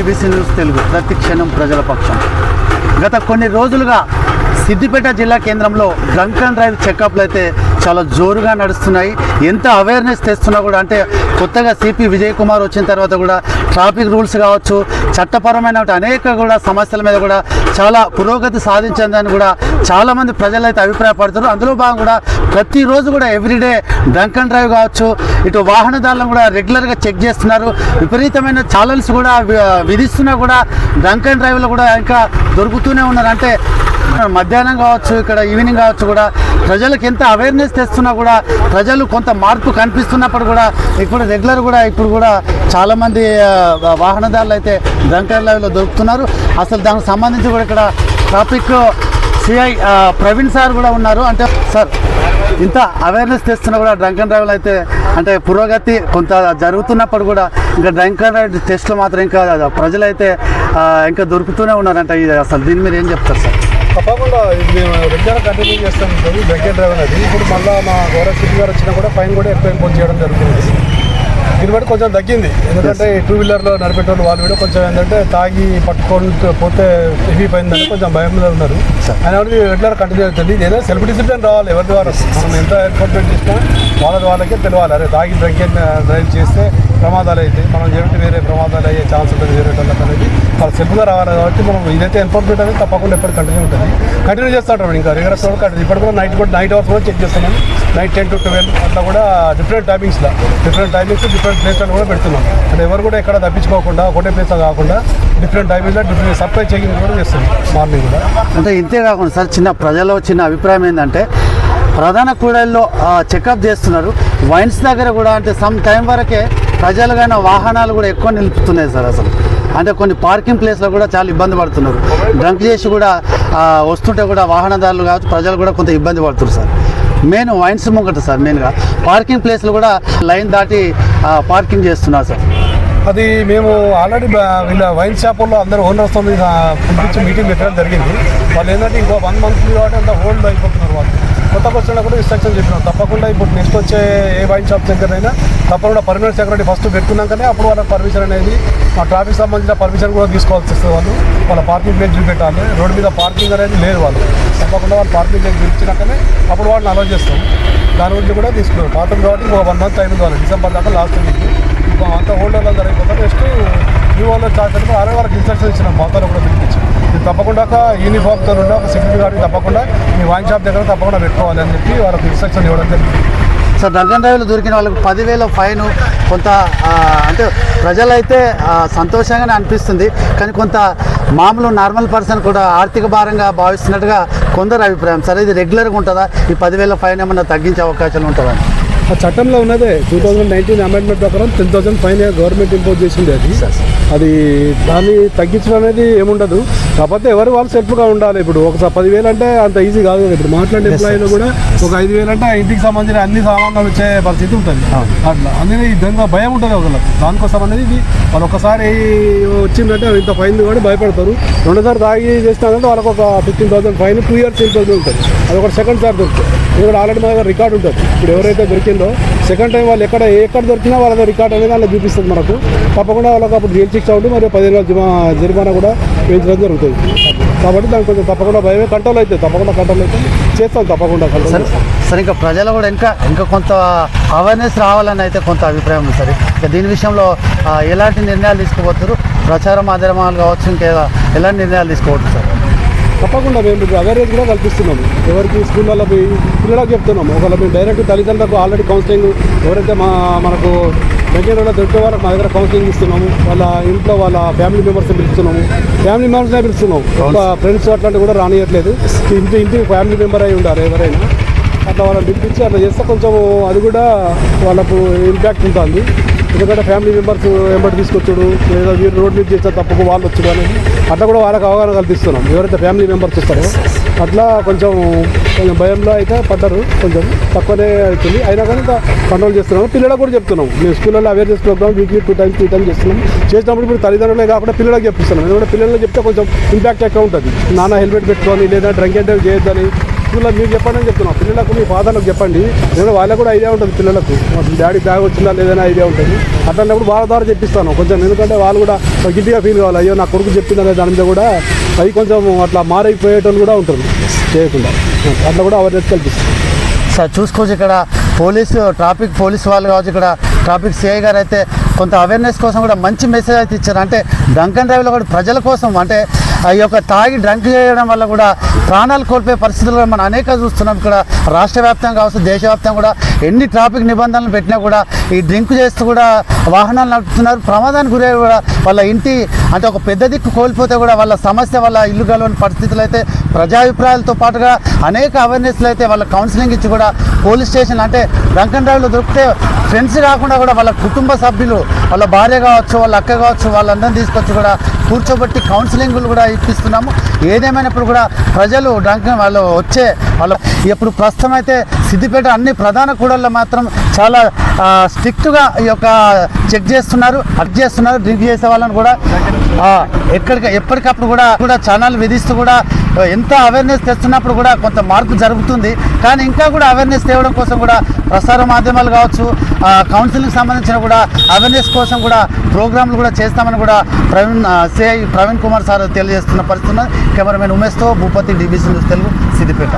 BBC news Telugu. ప్రతి క్షణం ప్రజల పక్షం. గత కొన్ని రోజులుగా సిద్దిపేట జిల్లా కేంద్రంలో డ్రంక్ అండ్ డ్రైవ్ చెకప్లు అయితే చాలా జోరుగా నడుస్తున్నాయి. ఎంత అవేర్నెస్ తెస్తున్నా కూడా అంటే కొత్తగా సిపి విజయ్ కుమార్ వచ్చిన తర్వాత కూడా ట్రాఫిక్ రూల్స్ కావచ్చు చట్టపరమైన అనేక కూడా సమస్యల మీద కూడా చాలా పురోగతి సాధించిందని కూడా చాలామంది ప్రజలు అయితే అభిప్రాయపడుతున్నారు. అందులో భాగం కూడా ప్రతిరోజు కూడా ఎవ్రీడే డ్రంక్ అండ్ డ్రైవ్ కావచ్చు ఇటు వాహనదారులను కూడా రెగ్యులర్గా చెక్ చేస్తున్నారు. విపరీతమైన ఛాలెంజ్ కూడా విధిస్తున్నా కూడా డ్రంక్ అండ్ డ్రైవ్లో కూడా ఇంకా దొరుకుతూనే ఉన్నారు. అంటే మధ్యాహ్నం కావచ్చు ఇక్కడ ఈవినింగ్ కావచ్చు కూడా ప్రజలకు ఎంత అవేర్నెస్ తెస్తున్నా కూడా ప్రజలు కొంత మార్పు కనిపిస్తున్నప్పుడు కూడా ఇప్పుడు రెగ్యులర్ కూడా ఇప్పుడు కూడా చాలామంది వాహనదారులు అయితే డ్రంక్ అండ్ డ్రైవ్లో దొరుకుతున్నారు. అసలు దానికి సంబంధించి కూడా ఇక్కడ ట్రాఫిక్ సిఐ ప్రవీణ్ సార్ కూడా ఉన్నారు. అంటే సార్ ఇంత అవేర్నెస్ తెస్తున్నా కూడా డ్రంక్ అండ్ డ్రైవ్లు అయితే అంటే పురోగతి కొంత జరుగుతున్నప్పుడు కూడా ఇంకా డ్రంక్ అండ్ డ్రైవ్ టెస్ట్లు మాత్రం ఇంకా ప్రజలైతే ఇంకా దొరుకుతూనే ఉన్నారంట ఇది అసలు. దీని మీద ఏం చెప్తారు సార్? తప్పకుండా మేము రెగ్యులర్ కంటిన్యూ చేస్తాం డ్రంక్ అండ్ డ్రైవ్ అనేది. ఇప్పుడు మళ్ళీ మా గౌరవ సిటీ గారు వచ్చినా కూడా ఫైన్ కూడా ఎక్కువ ఇంపోజ్ చేయడం జరుగుతుంది. దీన్ని బట్టి కొంచెం తగ్గింది. ఎందుకంటే టూ వీలర్లో నడిపేటోళ్ళు వాళ్ళు కూడా కొంచెం ఏంటంటే తాగి పట్టుకొని పోతే హెవీ పోయిందని కొంచెం భయం మీద ఉన్నారు. ఆయన రెగ్యులర్ కంటిన్యూ అవుతుంది ఇదేదో సెల్ఫ్ డిసిప్లిన్ రావాలి ఎవరి ద్వారా. మనం ఎంత ఎన్ఫోర్స్మెంట్ చేసినా వాళ్ళ వాళ్ళకే తెలియాలి. అరే తాగి డ్రంక్ డ్రైవ్ చేస్తే ప్రమాదాలు అయితే మనం చేయంటే వేరే ప్రమాదాలు అయ్యే ఛాన్స్ ఉంటుంది వేరే వాళ్ళకి అనేది వాళ్ళు సెల్ఫ్గా రావాలి కాబట్టి మనం ఇదైతే ఎన్ఫోర్స్మెంట్ అనేది తప్పకుండా ఎప్పుడు కంటిన్యూ ఉంటుంది. కంటిన్యూ చేస్తాం ఇంకా రిగరస్ కూడా కంటిన్యూ ఇప్పుడు కూడా నైట్ కూడా నైట్ అవర్స్ కూడా చెక్ చేస్తున్నాం. నైట్ టెన్ టు ట్వెల్వ్ అట్లా కూడా డిఫరెంట్ టైమింగ్స్లో డిఫరెంట్ టైమింగ్స్ డిఫరెంట్ ప్లేస్లో కూడా పెడుతున్నాం. అంటే ఎవరు కూడా ఎక్కడ తప్పించుకోకుండా ఒకటే ప్లేస్లో కాకుండా డిఫరెంట్ టైమింగ్లో డిఫరెంట్ సప్లై చెకింగ్ కూడా చేస్తున్నాం మార్నింగ్ కూడా. అంటే ఇంతే కాకుండా సార్ చిన్న ప్రజల్లో చిన్న అభిప్రాయం ఏంటంటే ప్రధాన కూడల్లో చెకప్ చేస్తున్నారు. వైన్స్ దగ్గర కూడా అంటే సమ్ టైం వరకే ప్రజలు కానీ వాహనాలు కూడా ఎక్కువ నిలుపుతున్నాయి సార్ అసలు. అంటే కొన్ని పార్కింగ్ ప్లేస్లో కూడా చాలా ఇబ్బంది పడుతున్నారు. డ్రంక్ చేసి కూడా వస్తుంటే కూడా వాహనదారులు కావచ్చు ప్రజలు కూడా కొంత ఇబ్బంది పడుతున్నారు సార్. మెయిన్ వైన్స్ ముంగట సార్ మెయిన్గా. పార్కింగ్ ప్లేస్లు కూడా లైన్ దాటి పార్కింగ్ చేస్తున్నారు సార్. అది మేము ఆల్రెడీ వీళ్ళ వైన్ షాపుల్లో అందరూ ఓనర్స్తో పిలిపించి మీటింగ్ పెట్టడం జరిగింది. వాళ్ళు ఏంటంటే ఇంకో వన్ మంత్ కాబట్టి అంత హోల్డ్ అయిపోతున్నారు వాళ్ళు. కొత్త వచ్చినా కూడా ఇన్స్ట్రక్షన్ చెప్పినాం. తప్పకుండా ఇప్పుడు నెక్స్ట్ వచ్చే ఏ వైన్ షాప్ దగ్గరైనా తప్పకుండా పర్మినెంట్ సెక్రటరీ ఫస్ట్ పెట్టుకున్నాకనే అప్పుడు వాళ్ళకి పర్మిషన్ అనేది మా ట్రాఫిక్ సంబంధించిన పర్మిషన్ కూడా తీసుకోవాల్సి వస్తుంది వాళ్ళు. వాళ్ళ పార్కింగ్ ప్లేస్ చూపెట్టాలి. రోడ్డు మీద పార్కింగ్ అనేది లేదు వాళ్ళు. తప్పకుండా వాళ్ళు పార్కింగ్ ప్లేస్ చూపించినాకనే అప్పుడు వాళ్ళని అలౌ చేస్తాం. దాని గురించి కూడా తీసుకున్నాం. పాత్ర కాబట్టి ఒక వన్ మంత్ టైం వాళ్ళు డిసెంబర్ దాకా లాస్ట్ వీక్ ఇప్పుడు అంతా ఓల్డ్ అవ్వడం జరిగిపోతారు నెక్స్ట్ న్యూ వాళ్ళు చార్జ్ అని అరవై వాళ్ళకి ఇన్స్ట్రక్షన్ ఇచ్చినాం. మాతో కూడా పిలిపించి. ఇది తప్పకుండా ఒక యూనిఫామ్తో ఉండే ఒక సెక్యూరిటీ గార్డ్ తప్పకుండా మీ వైన్ షాప్ దగ్గర తప్పకుండా పెట్టుకోవాలి అని చెప్పి వాళ్ళకి ఇన్స్ట్రక్షన్ ఇవ్వడం జరిగింది. సార్ అండ్ డ్రైవ్లో దొరికిన వాళ్ళకి పదివేల ఫైన్ కొంత అంటే ప్రజలైతే సంతోషంగానే అనిపిస్తుంది. కానీ కొంత మామూలు నార్మల్ పర్సన్ కూడా ఆర్థిక భారంగా భావిస్తున్నట్టుగా కొందరు అభిప్రాయం. సరే ఇది రెగ్యులర్గా ఉంటుందా? ఈ పదివేల ఫైన్ ఏమన్నా తగ్గించే అవకాశాలు ఉంటుందా? ఆ చట్టంలో ఉన్నదే టూ థౌజండ్ నైన్టీన్ అమెండ్మెంట్ ప్రకారం ten thousand fine government impose చేసింది అది. అది దాన్ని తగ్గించడం అనేది ఏముండదు. కాకపోతే ఎవరు వాళ్ళు సెల్ఫ్గా ఉండాలి. ఇప్పుడు ఒకసారి పదివేలు అంటే అంత ఈజీ కాదు కదా. ఇప్పుడు మాట్లాడే ఎంప్లాయీలు కూడా ఒక ఐదు వేలు అంటే ఇంటికి సంబంధించిన అన్ని సామాన్లు వచ్చే పరిస్థితి ఉంటుంది. అట్లా. అందుకే ఈ విధంగా భయం ఉంటుంది ఒకళ్ళకి. దానికోసం అనేది ఇది. వాళ్ళు ఒకసారి వచ్చిందంటే ఇంత ఫైన్ కూడా భయపడతారు. రెండోసారి తాగి చేసినారంటే వాళ్ళకి ఒక fifteen thousand fine two years impose ఉంటుంది. అది ఒక సెకండ్ సార్ దొరుకుతుంది. ఇది కూడా ఆల్రెడీ మా దగ్గర రికార్డ్ ఉంటుంది. ఇప్పుడు ఎవరైతే దొరికిందో సెకండ్ టైం వాళ్ళు ఎక్కడ ఎక్కడ దొరికినా వాళ్ళ రికార్డ్ అనేది అలా చూపిస్తుంది మనకు. తప్పకుండా వాళ్ళకి అప్పుడు జైలు శిక్ష ఉండి మరియు పదిహేను జరిమానా కూడా వేయించడం జరుగుతుంది. కాబట్టి దానికి కొంచెం తప్పకుండా భయమే కంట్రోల్ అవుతుంది తప్పకుండా కంట్రోల్ అయితే చేస్తాం తప్పకుండా సరే కంట్రోల్ సరే ఇంకా ప్రజలు కూడా ఇంకా ఇంకా కొంత అవేర్నెస్ రావాలని అయితే కొంత అభిప్రాయం ఉంది సరే. ఇంకా దీని విషయంలో ఎలాంటి నిర్ణయాలు తీసుకోబోతున్నారు ప్రచార మాధ్యమాలు కావచ్చు ఇంకా ఎలాంటి నిర్ణయాలు తీసుకోవచ్చు సార్? తప్పకుండా మేము ఇప్పుడు అవేర్నెస్ కూడా కల్పిస్తున్నాము. ఎవరికి స్కూళ్ళలో పోయి పిల్లలకు చెప్తున్నాము. ఒకవేళ మేము డైరెక్ట్ తల్లిదండ్రులకు ఆల్రెడీ కౌన్సిలింగ్ ఎవరైతే మా మనకు వెంకటలో దొరికే వాళ్ళకి మా దగ్గర కౌన్సిలింగ్ ఇస్తున్నాము. వాళ్ళ ఇంట్లో వాళ్ళ ఫ్యామిలీ మెంబర్స్ పిలుస్తున్నాము. ఫ్యామిలీ మెంబర్స్నే పిలుస్తున్నాము. ఒక ఫ్రెండ్స్ అట్లాంటివి కూడా రానియట్లేదు. ఇంటి ఇంటికి ఫ్యామిలీ మెంబర్ అయి ఉండాలి ఎవరైనా. అట్లా వాళ్ళని పిలిపించి అట్లా చేస్తే కొంచెం అది కూడా వాళ్ళకు ఇంపాక్ట్ ఉంటుంది. ఎందుకంటే ఫ్యామిలీ మెంబర్స్ వెంబడి తీసుకొచ్చుడు లేదా వీరు రోడ్ మీద చేస్తే తప్పకు వాళ్ళు వచ్చుడు అని. అట్లా కూడా వాళ్ళకి అవగాహన కల్పిస్తున్నాం. ఎవరైతే ఫ్యామిలీ మెంబర్స్ వస్తారో అట్లా కొంచెం కొంచెం భయంలో అయితే పడ్డారు. కొంచెం తక్కువనే అవుతుంది. అయినా కానీ కంట్రోల్ చేస్తున్నాం పిల్లలకు కూడా చెప్తున్నాం. మేము స్కూల్లో awareness programme weekly two times three times చేస్తున్నాం. చేసినప్పుడు ఇప్పుడు తల్లిదండ్రులే కాకుండా పిల్లలకు చెప్తున్నాం ఎందుకంటే పిల్లలకు చెప్తే కొంచెం ఇంపాక్ట్ ఎక్కువ ఉంటుంది. నాన్న హెల్మెట్ పెట్టుకొని లేదా డ్రంక్ అండ్ డ్రైవ్ చేయొద్దని స్కూల్లో మీరు చెప్పండి అని చెప్తున్నాం. పిల్లలకు మీ ఫాదర్లకు చెప్పండి. ఎందుకంటే వాళ్ళకు కూడా ఐడియా ఉంటుంది పిల్లలకు. డాడీ బ్యాగ్ వచ్చిందా లేదనే ఐడియా ఉంటుంది. అట్లాంటప్పుడు వాళ్ళ ద్వారా చెప్పిస్తాను. కొంచెం ఎందుకంటే వాళ్ళు కూడా గిట్టిగా ఫీల్ కావాలి. అయ్యో నా కొడుకు చెప్పిందనే దాని మీద కూడా అవి కొంచెం అట్లా మారైపోయేటోళ్ళు కూడా ఉంటుంది చేయకుండా. అట్లా కూడా అవేర్నెస్ కల్పిస్తాను. సార్ చూసుకోవచ్చు ఇక్కడ పోలీసు ట్రాఫిక్ పోలీస్ వాళ్ళు కావచ్చు ఇక్కడ ట్రాఫిక్ సిఐ గారు అయితే కొంత అవేర్నెస్ కోసం కూడా మంచి మెసేజ్ అయితే ఇచ్చారు. అంటే డంకన్ డ్రైవ్లో కూడా ప్రజల కోసం అంటే ఈ యొక్క తాగి డ్రంక్ చేయడం వల్ల కూడా ప్రాణాలు కోల్పోయే పరిస్థితులు మనం అనేక చూస్తున్నాం. ఇక్కడ రాష్ట్ర వ్యాప్తంగా కావచ్చు దేశవ్యాప్తంగా కూడా ఎన్ని ట్రాఫిక్ నిబంధనలు పెట్టినా కూడా ఈ డ్రింక్ చేస్తూ కూడా వాహనాలు నడుపుతున్నారు. ప్రమాదానికి గురై కూడా వాళ్ళ ఇంటి అంటే ఒక పెద్ద దిక్కు కోల్పోతే కూడా వాళ్ళ సమస్య వాళ్ళ ఇల్లు గలవని పరిస్థితులు అయితే ప్రజాభిప్రాయాలతో పాటుగా అనేక అవేర్నెస్లు అయితే వాళ్ళ కౌన్సిలింగ్ ఇచ్చి కూడా పోలీస్ స్టేషన్ అంటే డ్రంక్ దొరికితే ఫ్రెండ్స్ కాకుండా కూడా వాళ్ళ కుటుంబ సభ్యులు వాళ్ళ భార్య కావచ్చు వాళ్ళ అక్క కావచ్చు వాళ్ళందరినీ తీసుకొచ్చి కూడా కూర్చోబెట్టి కౌన్సిలింగ్లు కూడా ఇప్పిస్తున్నాము. ఏదేమైనప్పుడు కూడా ప్రజలు డ్రంక్ వాళ్ళు వచ్చే వాళ్ళ ఇప్పుడు ప్రస్తుతం అయితే సిద్దిపేట అన్ని ప్రధాన కూడల్లో మాత్రం చాలా స్ట్రిక్ట్గా ఈ యొక్క చెక్ చేస్తున్నారు అట్ చేస్తున్నారు డ్రింక్ చేసే వాళ్ళని కూడా ఎక్కడికి ఎప్పటికప్పుడు కూడా కూడా ఛానల్ విధిస్తూ కూడా ఎంత అవేర్నెస్ తెస్తున్నప్పుడు కూడా కొంత మార్పు జరుగుతుంది. కానీ ఇంకా కూడా అవేర్నెస్ తేవడం కోసం కూడా ప్రసార మాధ్యమాలు కావచ్చు కౌన్సిలింగ్ సంబంధించిన కూడా అవేర్నెస్ కోసం కూడా ప్రోగ్రాంలు కూడా చేస్తామని కూడా ప్రవీణ్ సిఐ ప్రవీణ్ కుమార్ సార్ తెలియజేస్తున్న పరిస్థితి కెమెరామెన్ ఉమేష్తో భూపతి డిబిసి తెలుగు సిద్దిపేట.